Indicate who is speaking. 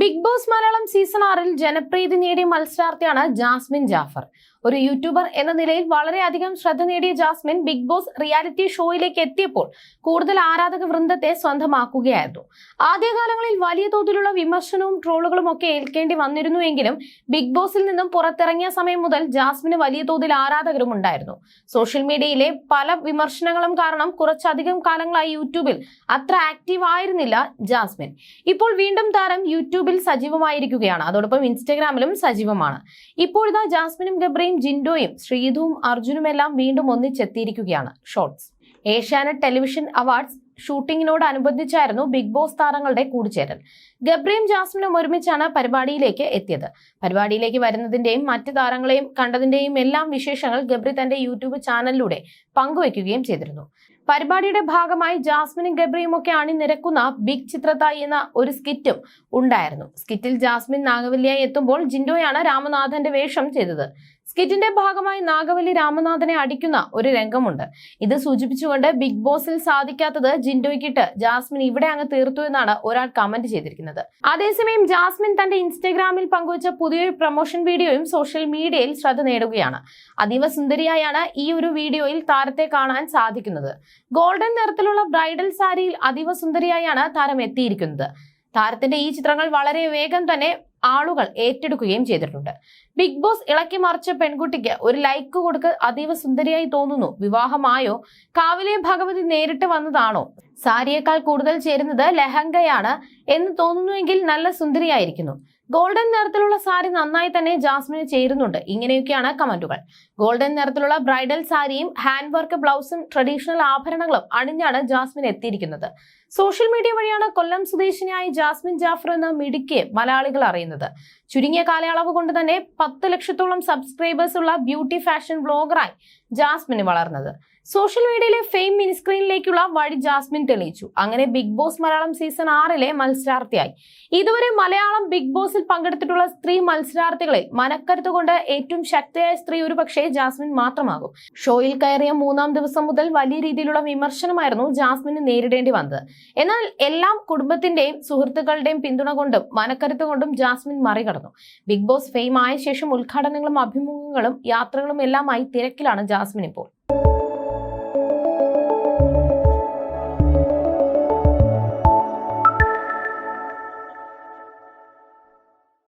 Speaker 1: Big boss Malayalam season ആറിൽ ജനപ്രീതി നേടിയ മത്സരാർത്ഥിയാണ് ജാസ്മിൻ ജാഫർ. ഒരു യൂട്യൂബർ എന്ന നിലയിൽ വളരെയധികം ശ്രദ്ധ നേടിയ ജാസ്മിൻ ബിഗ് ബോസ് റിയാലിറ്റി ഷോയിലേക്ക് എത്തിയപ്പോൾ കൂടുതൽ ആരാധക വൃന്ദത്തെ സ്വന്തമാക്കുകയായിരുന്നു. ആദ്യകാലങ്ങളിൽ വലിയ തോതിലുള്ള വിമർശനവും ട്രോളുകളും ഒക്കെ ഏൽക്കേണ്ടി വന്നിരുന്നുവെങ്കിലും ബിഗ് ബോസിൽ നിന്നും പുറത്തിറങ്ങിയ സമയം മുതൽ ജാസ്മിന് വലിയ തോതിൽ ആരാധകരും ഉണ്ടായിരുന്നു. സോഷ്യൽ മീഡിയയിലെ പല വിമർശനങ്ങളും കാരണം കുറച്ചധികം കാലങ്ങളായി യൂട്യൂബിൽ അത്ര ആക്റ്റീവ് ആയിരുന്നില്ല ജാസ്മിൻ. ഇപ്പോൾ വീണ്ടും താരം യൂട്യൂബിൽ സജീവമായിരിക്കുകയാണ്. അതോടൊപ്പം ഇൻസ്റ്റഗ്രാമിലും സജീവമാണ്. ഇപ്പോഴിതാ ജാസ്മിനും ഗബ്രയും ജിൻഡോയും ശ്രീധുവും അർജുനുമെല്ലാം വീണ്ടും ഒന്നിച്ചെത്തിയിരിക്കുകയാണ്. ഷോർട്സ്. ഏഷ്യാനെറ്റ് ടെലിവിഷൻ അവാർഡ്സ് ഷൂട്ടിങ്ങിനോടനുബന്ധിച്ചായിരുന്നു ബിഗ് ബോസ് താരങ്ങളുടെ കൂടിച്ചേരൽ. ഗബ്രിയും ജാസ്മിനും ഒരുമിച്ചാണ് പരിപാടിയിലേക്ക് എത്തിയത്. പരിപാടിയിലേക്ക് വരുന്നതിന്റെയും മറ്റ് താരങ്ങളെയും കണ്ടതിന്റെയും എല്ലാം വിശേഷങ്ങൾ ഗബ്രി തന്റെ യൂട്യൂബ് ചാനലിലൂടെ പങ്കുവയ്ക്കുകയും ചെയ്തിരുന്നു. പരിപാടിയുടെ ഭാഗമായി ജാസ്മിനും ഗബ്രിയും ഒക്കെ അണിനിരക്കുന്ന ബിഗ് ചിത്രത്തായി എന്ന ഒരു സ്കിറ്റും ഉണ്ടായിരുന്നു. സ്കിറ്റിൽ ജാസ്മിൻ നാഗവല്ലിയായി എത്തുമ്പോൾ ജിൻഡോയാണ് രാമനാഥന്റെ വേഷം ചെയ്തത്. സ്കിറ്റിന്റെ ഭാഗമായി നാഗവല്ലി രാമനാഥനെ അടിക്കുന്ന ഒരു രംഗമുണ്ട്. ഇത് സൂചിപ്പിച്ചുകൊണ്ട് ബിഗ് ബോസിൽ സാധിക്കാത്തത് ജിൻഡോയ്ക്കിട്ട് ജാസ്മിൻ ഇവിടെ അങ്ങ് തീർത്തു എന്നാണ് ഒരാൾ കമന്റ് ചെയ്തിരിക്കുന്നത്. അതേസമയം ജാസ്മിൻ തന്റെ ഇൻസ്റ്റഗ്രാമിൽ പങ്കുവച്ച പുതിയൊരു പ്രൊമോഷൻ വീഡിയോയും സോഷ്യൽ മീഡിയയിൽ ശ്രദ്ധ നേടുകയാണ്. അതീവ സുന്ദരിയായാണ് ഈ ഒരു വീഡിയോയിൽ താരത്തെ കാണാൻ സാധിക്കുന്നത്. ഗോൾഡൻ നിറത്തിലുള്ള ബ്രൈഡൽ സാരിയിൽ അതീവ സുന്ദരിയായാണ് താരം എത്തിയിരിക്കുന്നത്. താരത്തിന്റെ ഈ ചിത്രങ്ങൾ വളരെ വേഗം തന്നെ ആളുകൾ ഏറ്റെടുക്കുകയും ചെയ്തിട്ടുണ്ട്. ബിഗ് ബോസ് ഇളക്കി മറിച്ച പെൺകുട്ടിക്ക് ഒരു ലൈക്ക് കൊടുക്ക് അതീവ സുന്ദരിയായി തോന്നുന്നു. വിവാഹമായോ? കാവിലെ ഭഗവതി നേരിട്ട് വന്നതാണോ? സാരിയേക്കാൾ കൂടുതൽ ചേരുന്നത് ലഹങ്കയാണ് എന്ന് തോന്നുന്നുവെങ്കിൽ നല്ല സുന്ദരിയായിരിക്കുന്നു. ഗോൾഡൻ നിറത്തിലുള്ള സാരി നന്നായി തന്നെ ജാസ്മിന് ചേരുന്നുണ്ട്. ഇങ്ങനെയൊക്കെയാണ് കമന്റുകൾ. ഗോൾഡൻ നിറത്തിലുള്ള ബ്രൈഡൽ സാരിയും ഹാൻഡ് വർക്ക് ബ്ലൗസും ട്രഡീഷണൽ ആഭരണങ്ങളും അണിഞ്ഞാണ് ജാസ്മിൻ എത്തിയിരിക്കുന്നത്. സോഷ്യൽ മീഡിയ വഴിയാണ് കൊല്ലം സ്വദേശിനിയായി ജാസ്മിൻ ജാഫർ എന്ന മിടുക്കിയെ മലയാളികൾ അറിയുന്നത്. ചുരുങ്ങിയ കാലയളവ് കൊണ്ട് തന്നെ പത്ത് ലക്ഷത്തോളം സബ്സ്ക്രൈബേഴ്സ് ഉള്ള ബ്യൂട്ടി ഫാഷൻ വ്ളോഗറായി ജാസ്മിന് വളർന്നത്. സോഷ്യൽ മീഡിയയിലെ ഫെയിം മിനിസ്ക്രീനിലേക്കുള്ള വഴി ജാസ്മിൻ തെളിയിച്ചു. അങ്ങനെ ബിഗ് ബോസ് മലയാളം സീസൺ ആറിലെ മത്സരാർത്ഥിയായി. ഇതുവരെ മലയാളം ബിഗ് ബോസിൽ പങ്കെടുത്തിട്ടുള്ള സ്ത്രീ മത്സരാർത്ഥികളെ മനക്കരുത്ത് കൊണ്ട് ഏറ്റവും ശക്തിയായ സ്ത്രീ ഒരു പക്ഷേ ജാസ്മിൻ മാത്രമാകും. ഷോയിൽ കയറിയ മൂന്നാം ദിവസം മുതൽ വലിയ രീതിയിലുള്ള വിമർശനമായിരുന്നു ജാസ്മിന് നേരിടേണ്ടി വന്നത്. എന്നാൽ എല്ലാം കുടുംബത്തിന്റെയും സുഹൃത്തുക്കളുടെയും പിന്തുണ കൊണ്ടും മനക്കരുത്ത് കൊണ്ടും ജാസ്മിൻ മറികടന്നു. ബിഗ് ബോസ് ഫെയിം ആയ ശേഷം ഉദ്ഘാടനങ്ങളും അഭിമുഖങ്ങളും യാത്രകളും എല്ലാമായി തിരക്കിലാണ് ജാസ്മിൻ ഇപ്പോൾ